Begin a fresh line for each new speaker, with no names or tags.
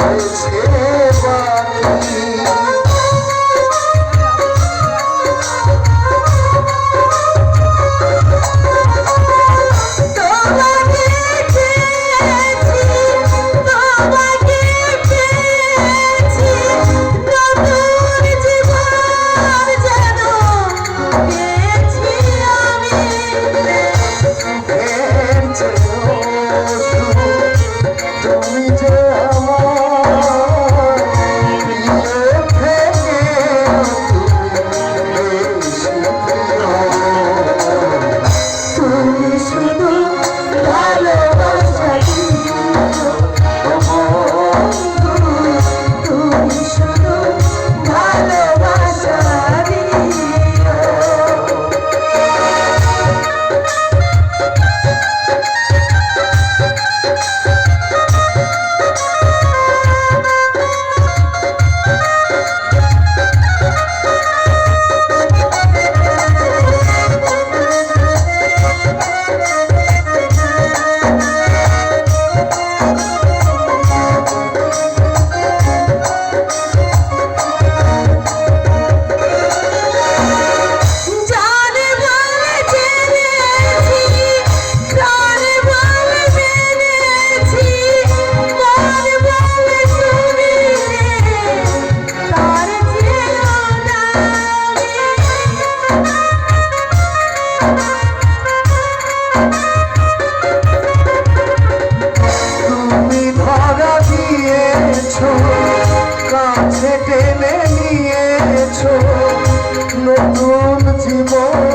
হয়েছে বাণী টেনে নিয়েছো নতুন জীবন।